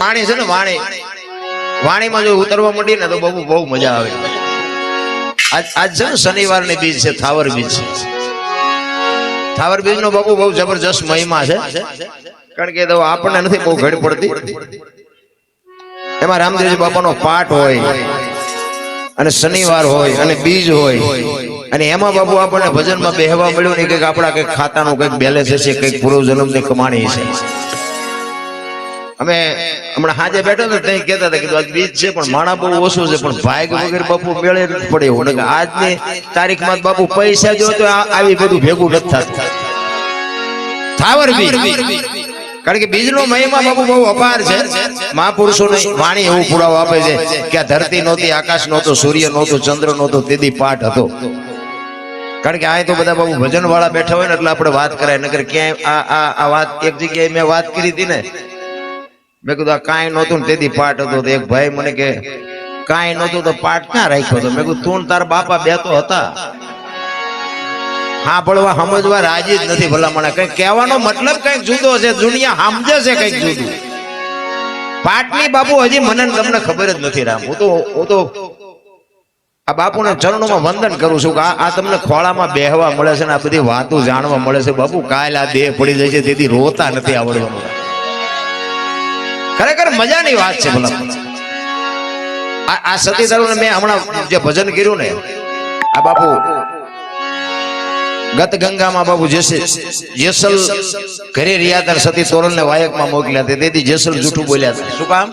વાણી છે ને વાણી. વાણીમાં જો ઉતરવા માંડી ને તો બહુ બહુ મજા આવે. આજ છે ને શનિવારની બીજ છે, થાવર બીજ. છે થાવર બીજ નો બાપુ બહુ જબરજસ્ત મહિમા છે. કારણ કે આપણને નથી બહુ ઘડી પડતી. એમાં રામદેવજી બાપાનો પાઠ હોય, અને શનિવાર હોય, અને બીજ હોય, અને એમાં બાપુ આપણને ભજનમાં બેહવા મળ્યું ને કંઈક આપણા કંઈક ખાતાનું કંઈક બેલેન્સ હશે, કંઈક પૂર્વ જન્મની કમાણી છે અમે હમણાં હાજે બેઠા હતા ત્યાં કહેતા હતા કે આજ બીજ છે, પણ માણા બહુ ઓછું છે, પણ ભાગ વગર બાપુ મેળે પડે એવું નકર આજની તારીખમાં બાપુ પૈસા જો તો આવી બધું ભેગું નથી થતું. થાવર કારણ કે બીજનો મહિમા બાપુ બહુ અપાર છે. મહાપુરુષોની વાણી એવું પુરાવો આપે છે કે આ ધરતી નહોતી, આકાશ નહોતો, સૂર્ય નહોતો, ચંદ્ર નહોતો તેથી પાઠ હતો. કારણ કે આ તો બધા બાબુ ભજન વાળા બેઠા હોય ને એટલે આપણે વાત કરાય. નગર ક્યાંય આ આ વાત એક જગ્યાએ મેં વાત કરી હતી ને મેં કીધું આ કાંઈ નહોતું ને તેથી પાઠ હતો. તો એક ભાઈ મને કે કાંઈ નહોતું તો પાઠ ક્યાં રાખ્યો હતો? મેં કીધું તું તાર બાપા બે તો હતા. હા પડવા સમજવા રાજી જ નથી ભલા મને કઈ કહેવાનો મતલબ કંઈક જુદો છે દુનિયા સમજે છે કંઈક જુદું. પાટની બાપુ હજી મને તમને ખબર જ નથી રામ. હું તો હું તો આ બાપુના ચરણોમાં વંદન કરું છું કે આ તમને ખોળામાં બેહવા મળે છે ને આ બધી વાતો જાણવા મળે છે. બાપુ કાલ આ દેહ પડી જાય છે તેથી રોતા નથી આવડવાનું ખરેખર મજાની વાત છે ભલા. આ સતી તરુણ મેં હમણાં જે ભજન કર્યું ને આ બાપુ ગત ગંગામાં બાબુ જેસે જેસલ ઘરે રહ્યા હતા સતી તોરલ ને વાયકમાં મોકલ્યા હતા. તેથી જેસલ જૂઠું બોલ્યા હતા. શું કામ?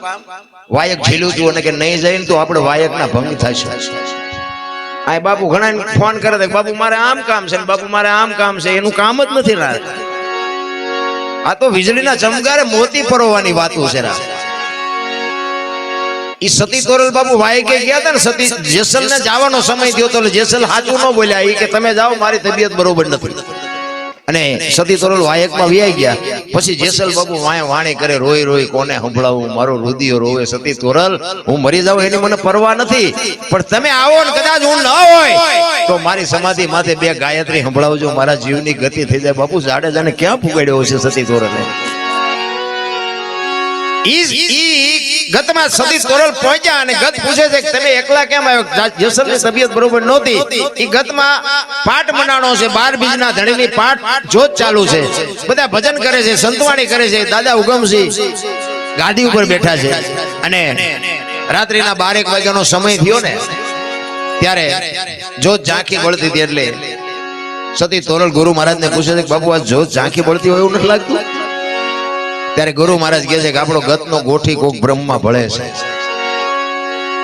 વાયક ઝીલું હતું અને કે નહીં જાય તો આપણે વાયક ના ભંગ થશે. આ બાપુ ઘણા ફોન કરે બાપુ મારે આમ કામ છે બાપુ મારે આમ કામ છે. એનું કામ જ નથી રાત આ તો વીજળીના ચમકારે મોતી પરોવાની વાતો છે ઈ સતી તોરલ બાબુ વાયકે ગયા હતા ને સતી જેસલ ને જવાનો સમય થયો તો જેસલ સાચું ન બોલ્યા. ઈ કે તમે જાઓ મારી તબિયત બરોબર નથી. અને સતી તોરલ વાયકમાં વ્યાઈ ગયા. પછી જેસલ બાબુ વાય વાણી કરે, રોઈ રોઈ કોને સંભળાવું? મારો રુદિયો રોવે સતી તોરલ. હું મરી જાઉં એની મને પરવા નથી. પણ તમે આવો ને કદાચ હું ન હોય, તો મારી સમાધિ માથે બે ગાયત્રી સંભળાવજો. મારા જીવની ગતિ થઈ જાય. બાપુ જાડેજાને ક્યાં પુગાડ્યો છે સતી તોરલે? ઈ ગતમાં સદી તોરલ પહોંચ્યા અને ગત પૂછે છે કે તમે એકલા કેમ આવ્યો? જસલની તબિયત બરોબર નહોતી. એ ગતમાં પાઠ મનાણો છે બાર બીજના ધણીની પાઠ જોત ચાલુ છે. બધા ભજન કરે છે, સંતવાણી કરે છે, દાદા ઉગમસિંહ ગાડી ઉપર બેઠા છે. અને રાત્રિના બારેક વાગ્યાનો સમય થયો ને, ત્યારે જોત ઝાંખી વળતી હતી એટલે સતી તોરલ ગુરુ મહારાજને પૂછે છે બાબુ આ જોત ઝાંખી વળતી હોય એવું નથી લાગતું? ત્યારે ગુરુ મહારાજ કહે છે કે આપણો ગતનો ગોઠી કોક બ્રહ્મા ભળે છે.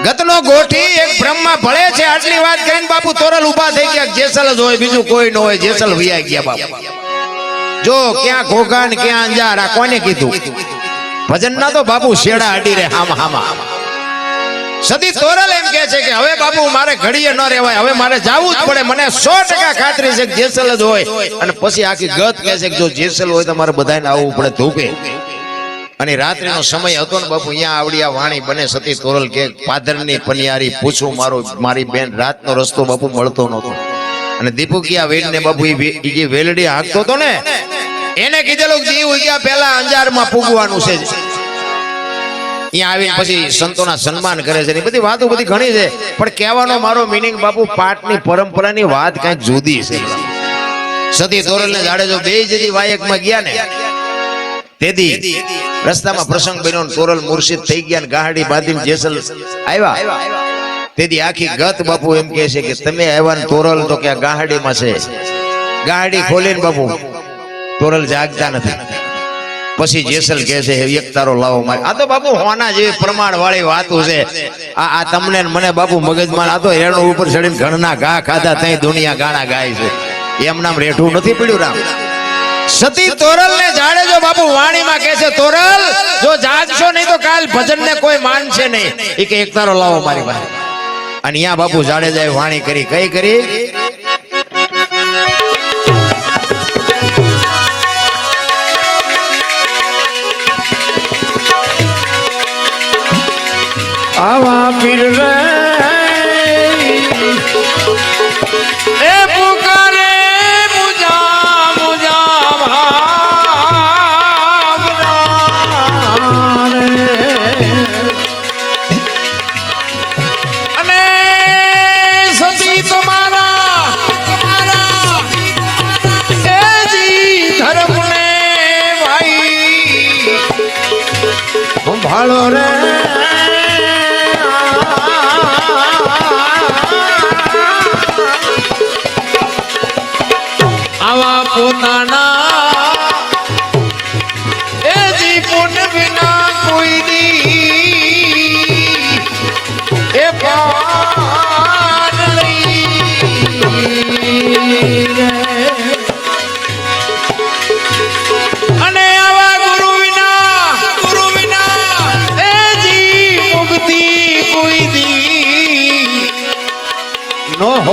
ગતનો ગોઠી એક બ્રહ્મા ભળે છે, આટલી વાત કરીને બાપુ તોરલ ઊભા થઈ ગયા, જેસલ જ હોય, બીજું કોઈ ન હોય, જેસલ વિયા ગયા બાપુ. જો ક્યાં ઘોઘાન ક્યાં અંજાર આ કોને કીધું? ભજન ના તો બાપુ શેડા અડી રે હામ હામા. સદી તોરલ એમ કે છે કે હવે બાપુ, મારે ઘડીએ ન રહેવાય. હવે મારે જવું જ પડે. મને સો ટકા ખાતરી છે જેસલ જ હોય. અને પછી આખી ગત કે છે કે જો જેસલ હોય તો મારે બધાને આવવું પડે ધોકે અને રાત્રિનો સમય હતો ને બાપુ, અહીંયા આવડી આ વાણી બને. સતી તોરલ કે, પાદરની પનિયારી, પૂછું મારો, મારી બેન. રાતનો રસ્તો બાપુ મળતો નહોતો. અને દીપુકિયા વેડને બાપુ એ વેલડી હાંકતો હતો ને, એને કીધેલું જીવ ઉગ્યા પહેલા અંજારમાં પૂગવાનું છે. અહીંયા આવીને પછી સંતોના સન્માન કરે છે ને એ બધી વાતો બધી ઘણી છે. પણ કહેવાનો મારો મિનિંગ બાપુ પાઠની પરંપરાની વાત કાંઈક જુદી છે. સતી તોરલને જાડેજો બે જેથી વાયકમાં ગયા ને તેથી રસ્તામાં પ્રસંગ બન્યો તોરલ મુર્શિદ થઈ ગયા ગાહડી બાંધીને જેસલ આવ્યા. તેથી આખી ગત બાપુ એમ કહે છે કે તમે આવ્યા ને તોરલ તો કે આ ગાહડીમાં છે. ગાહડી ખોલીને બાપુ. તોરલ જાગતા નથી. પછી જેસલ કહે છે "હે એક તારો લાવો મારે. આ તો બાપુ હોના જેવી પ્રમાણ વાળી વાતો છે. આ આ તમને મને બાપુ મગજમાં આ તો રેણું ઉપર ચડીને ઘણના ઘા ખાધા તઈ દુનિયા ગાણા ગાય છે. એમ નામ રેઠું નથી પડ્યું રામ. સતી તોરલ ને જાડેજો બાપુ વાણીમાં કહે છે તોરલ જો જાગશો નહીં તો કાલ ભજન ને કોઈ માનશે નહીં. એ કે એક તારો લાવો મારી પાસે અને અહીંયા બાપુ જાડેજાએ વાણી કરી કઈ કરી? આવા પીર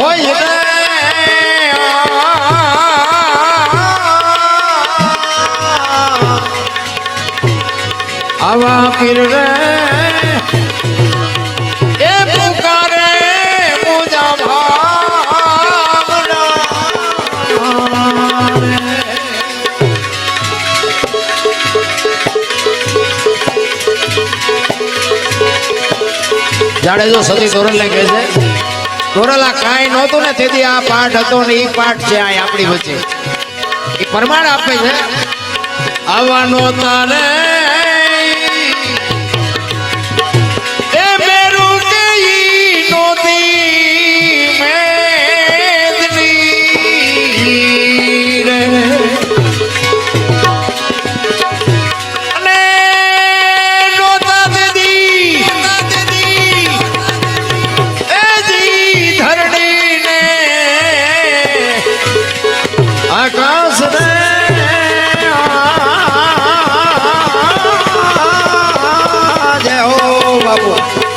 હોય આવા પીર રે એ પુકારે મુજા ભાવના. જાડેજો સતી ધોરણ ને કહે છે આ કાંઈ નહોતું ને, તેથી આ પાઠ હતો ને એ પાઠ છે આ આપણી વચ્ચે. એ પ્રમાણ આપે છે. આવવાનો તારે આકાશ દે જય હો બાપુ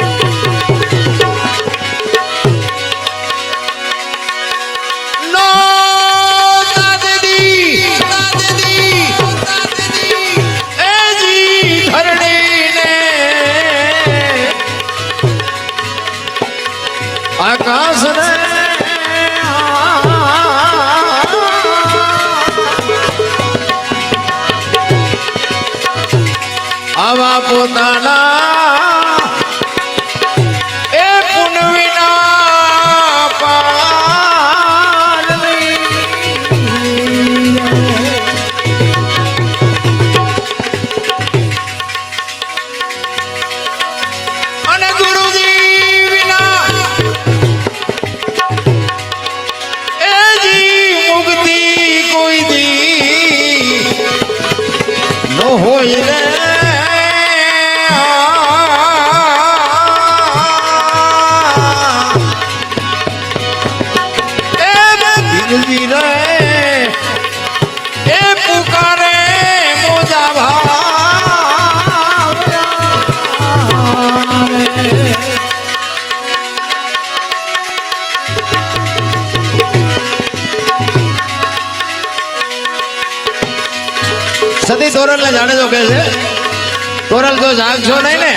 તોરલ ને જાણે તો કે છે, તોરલ જો જાગશો નહીં ને?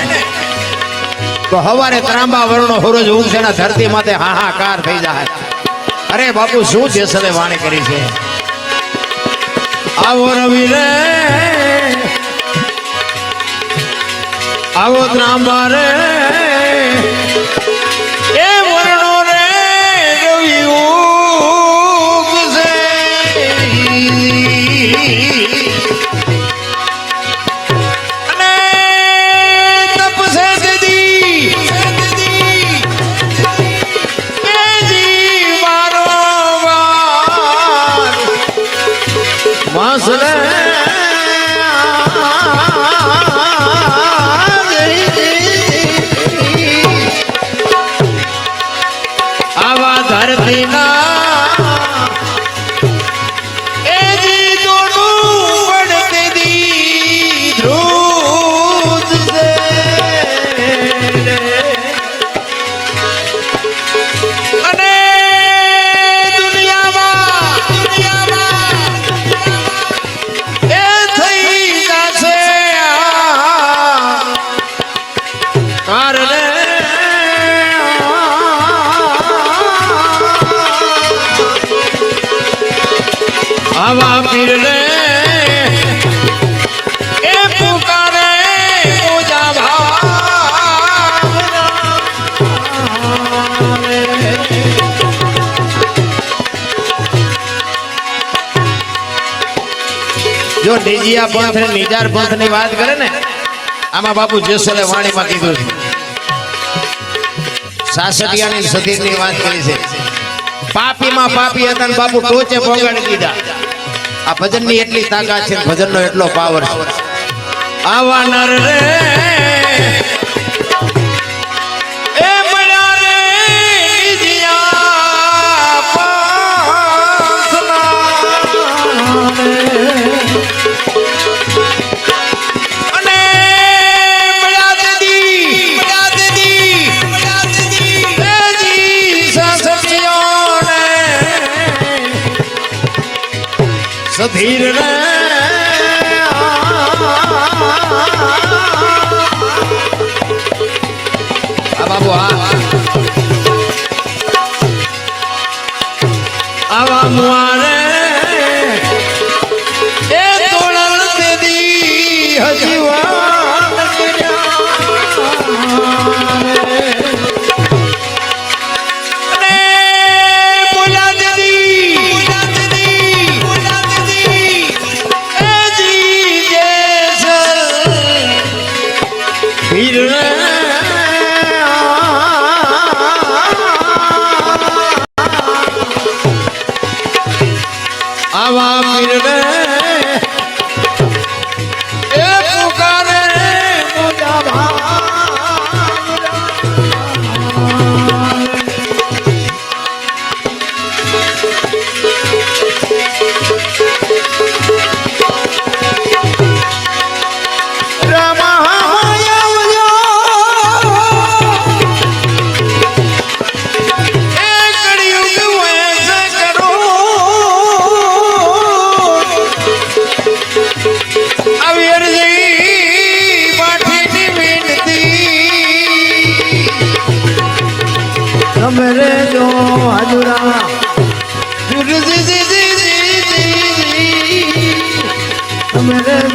તો હવારે ત્રાંબા વર્ણો હોરોજ ઊંઘશે ને ધરતી માથે હાહાકાર થઈ જાય. અરે બાપુ, શું છે સદે વાણી કરી છે? આવો રવિ રે, આવો ત્રાંબા રે જો ડીજીયા પંથ ને નિજાર પંથની વાત કરે ને, આમાં બાપુ જેસલે વાણીમાં કીધું છે. સાસટિયાની સતીરની વાત કરી છે. પાપીમાં પાપી હતા ને બાપુ ટોચે પોગાડી દીધા. આ ભજનની એટલી તાકાત છે ભજન નો એટલો પાવર છે. આવા નર રે આવા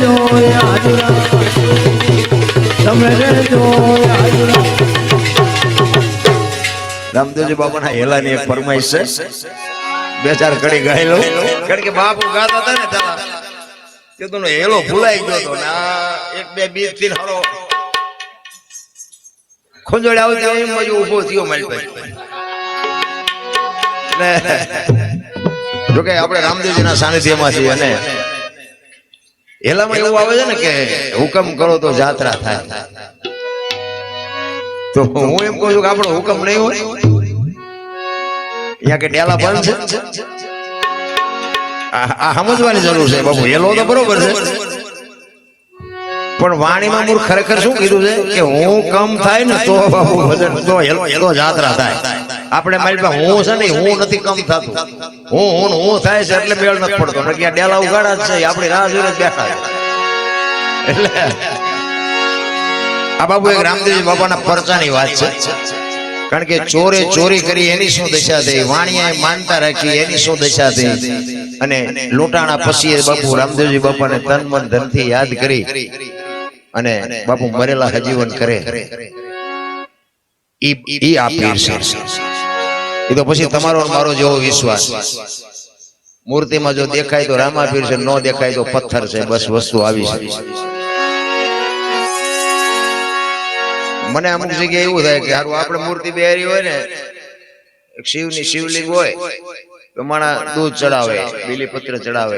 જો તમે જો રામદેવજી બાબાના એક ફરમાઈશ બે ચાર કડી ગાયેલો કારણ કે બાપુ ગાતા હતા ને તારા તે તો હેલો ભૂલાઈ ગયો હતો ને એક, બે, બીજથી હારો ખોંજોડે એમ બાજુ ઊભો થયો મારી પાસે. જોકે આપણે રામદેવજીના સાનિધ્યમાં છીએ અને હેલામાં એવું આવે છે ને કે હુકમ કરો તો જાત્રા થાય. તો હું એમ કહું છું કે આપણો હુકમ નહીં હોય. અહીંયા કે ડેલા બંધ છે. આ સમજવાની જરૂર છે બાબુ એલો તો બરોબર છે. પણ વાણીમાં મૂળ ખરેખર શું કીધું છે? કે હું કમ થાય ને તો બાબુ ભજન તો હેલો હેલો જાત્રા થાય. આપણે મારી પાસે હું છે ને હું નથી કમ થતું. હું હું હું થાય છે એટલે મેળ નથી પડતો. નકર આ ડેલા ઉગાડા છે આપણી રાહ જોઈને બેઠા. એટલે આ બાબુ એક રામદેવજી બાબાના પરચાની વાત છે. કારણ કે ચોરે ચોરી કરી એની શું દશા થઈ? વાણિયાએ માનતા રાખી એની શું દશા થઈ? અને લૂંટાણા પછી બાપુ રામદેવજી બાપાને તન મન ધનથી યાદ કરી. અને બાપુ મરેલા હજીવન કરે. ઈ ઈ આ પીર છે એ તો પછી તમારો મારો જેવો વિશ્વાસ. મૂર્તિમાં જો દેખાય તો રામા પીર છે ન દેખાય તો પથ્થર છે બસ વસ્તુ આવી છે. મને અમુક જગ્યાએ એવું થાય કે હારું આપણે મૂર્તિ બેરી હોય ને શિવની શિવલિંગ હોય તો માણા દૂધ ચડાવે બીલીપત્ર ચડાવે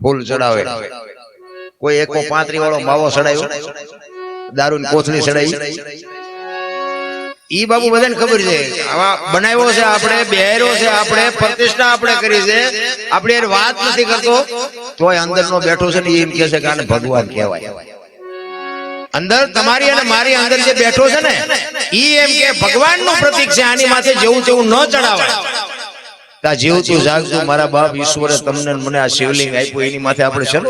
ફૂલ ચડાવે. કોઈ એકો પાંત્રી વાળો માવો ચડાવ્યો દારૂ કોથળી સડાઈ? ઈ બાબુ બધાને ખબર છે. આવા બનાવ્યો છે આપણે બેહર્યો છે આપણે પ્રતિષ્ઠા આપણે કરી છે. આપણે યાર વાત નથી કરતો. તોય અંદરનો બેઠો છે ને એમ કહે છે કે આને ભગવાન કહેવાય. અંદર તમારી અને મારી અંદર જે બેઠો છે ને ઈ એમ કે ભગવાનનું પ્રતીક છે આની માથે જેવું તેવું ન ચડાવાય. તા જીવતું જાગતું મારા બાપ ઈશ્વરે તમને મને આ શિવલિંગ આપ્યું એની માથે આપણે શરૂ